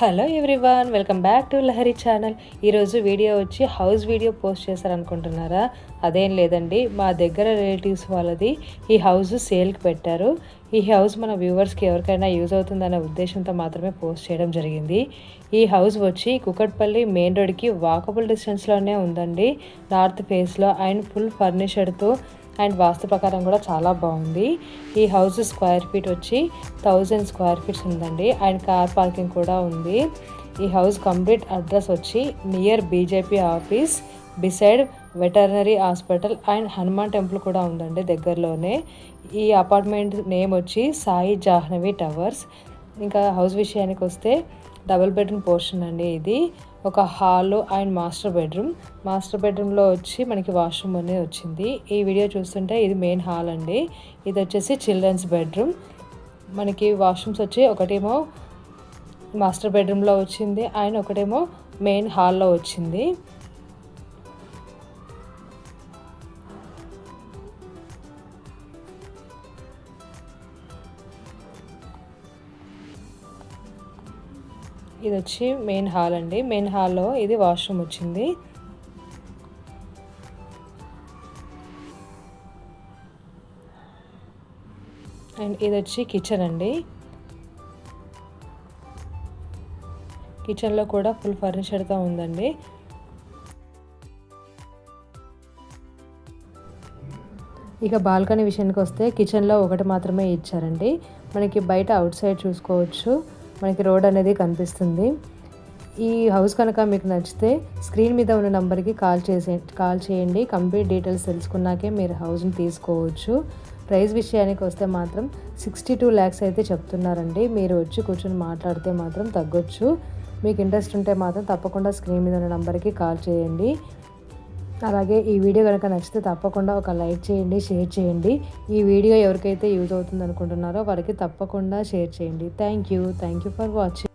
Hello everyone welcome back to Lahari channel. ఈరోజు video వచ్చి house video post చేశారనుకుంటున్నారా? అదేం లేదండి మా దగ్గర రిలేటివ్స్ వాళ్ళది ఈ హౌస్ సేల్కి పెట్టారు. ఈ హౌస్ మన వ్యూవర్స్కి ఎవరికైనా యూజ్ అవుతుందనే ఉద్దేశంతో మాత్రమే పోస్ట్ చేయడం జరిగింది. ఈ హౌస్ వచ్చి కుకట్పల్లి మెయిన్ రోడ్కి వాకబుల్ డిస్టెన్స్లోనే ఉందండి. నార్త్ ఫేస్లో అండ్ ఫుల్ ఫర్నిచర్తో అండ్ వాస్తు ప్రకారం కూడా చాలా బాగుంది. ఈ హౌస్ స్క్వేర్ ఫీట్ వచ్చి థౌజండ్ స్క్వేర్ ఫీట్స్ ఉందండి. అండ్ కార్ పార్కింగ్ కూడా ఉంది. ఈ హౌస్ కంప్లీట్ అడ్రస్ వచ్చి near BJP office beside veterinary hospital and Hanuman temple కూడా ఉందండి దగ్గరలోనే. ఈ అపార్ట్మెంట్ నేమ్ వచ్చి సాయి జాహ్నవి టవర్స్. ఇంకా హౌస్ విషయానికి వస్తే డబుల్ బెడ్రూమ్ పోర్షన్ అండి ఇది. ఒక hall and master bedroom. Master బెడ్రూమ్లో వచ్చి మనకి వాష్రూమ్ అనేది వచ్చింది. ఈ వీడియో చూస్తుంటే ఇది మెయిన్ హాల్ అండి. ఇది వచ్చేసి చిల్డ్రన్స్ బెడ్రూమ్. మనకి వాష్రూమ్స్ వచ్చి ఒకటేమో మాస్టర్ బెడ్రూమ్లో వచ్చింది అండ్ ఒకటేమో మెయిన్ హాల్లో వచ్చింది. ఇది వచ్చి మెయిన్ హాల్ అండి మెయిన్ హాల్లో ఇది వాష్రూమ్ వచ్చింది. అండ్ ఇది వచ్చి కిచెన్ అండి కిచెన్లో కూడా ఫుల్ ఫర్నిచర్తో ఉందండి. ఇక బాల్కనీ విషయానికి వస్తే కిచెన్లో ఒకటి మాత్రమే ఇచ్చారండి. మనకి బయట అవుట్ సైడ్ చూసుకోవచ్చు. మనకి రోడ్ అనేది కనిపిస్తుంది. ఈ హౌస్ కనుక మీకు నచ్చితే స్క్రీన్ మీద ఉన్న నెంబర్కి కాల్ చేసే కాల్ చేయండి. కంప్లీట్ డీటెయిల్స్ తెలుసుకున్నాకే మీరు హౌస్ని తీసుకోవచ్చు. ప్రైస్ విషయానికి వస్తే మాత్రం సిక్స్టీ టూ ల్యాక్స్ అయితే చెప్తున్నారండి. మీరు వచ్చి కూర్చొని మాట్లాడితే మాత్రం తగ్గొచ్చు. మీకు ఇంట్రెస్ట్ ఉంటే మాత్రం తప్పకుండా స్క్రీన్ మీద ఉన్న నెంబర్కి కాల్ చేయండి. అలాగే ఈ వీడియో కనుక నచ్చితే తప్పకుండా ఒక లైక్ చేయండి షేర్ చేయండి. ఈ వీడియో ఎవరికైతే యూజ్ అవుతుంది అనుకుంటున్నారో వారికి తప్పకుండా షేర్ చేయండి. Thank you thank you for watching